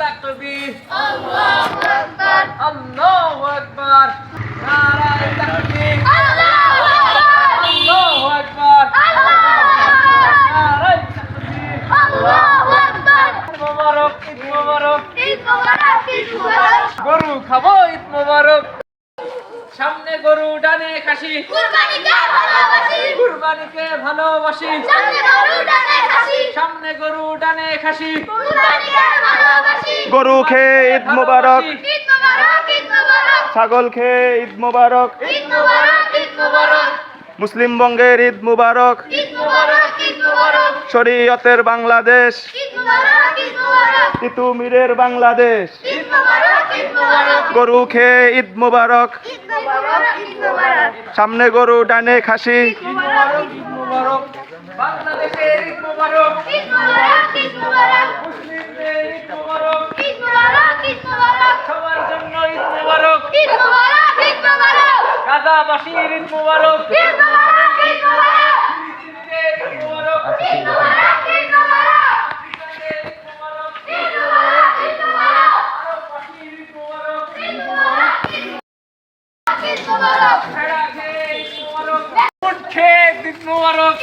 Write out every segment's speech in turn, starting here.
তাকবীর আল্লাহু আকবার আল্লাহু আকবার নারায়ে তাকবীর আল্লাহু আকবার নারায়ে তাকবীর ঈদ মোবারক ঈদ মোবারক গরু খাব ঈদ মোবারক গরু ডানে খাসি। কুরবানিকে ভালোবাসি। সামনে গরু ডানে খাসি। গরু খেয়ে ঈদ মোবারক। ছাগল খেয়ে ঈদ মোবারক। মুসলিম বঙ্গের ঈদ মুবারক। ঈদ ঈদ ঈদ মোবারক। বাংলাদেশের ঈদ মোবারক মুসলিমদের ঈদ মুবারক। সবার জন্য ঈদ মোবারক গাজাবাসীর ঈদ মোবারক। মোবারক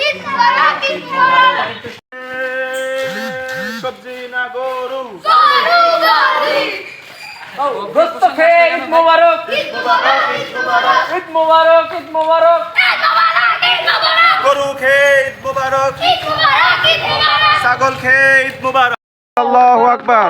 সবজি না গরু গোস্ত খেয়ে ঈদ মোবারক ঈদ মোবারক ঈদ মোবারক গরু খেয়ে ঈদ মুবারক ছাগল খেয়ে ঈদ মুবারক আল্লাহু আকবার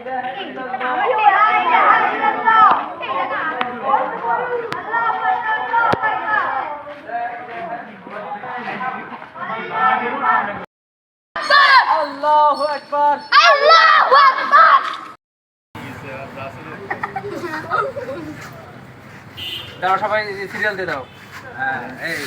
আল্লাহু আকবার। দাও সবাই সিরিয়াল দিয়ে দাও। হ্যাঁ এই।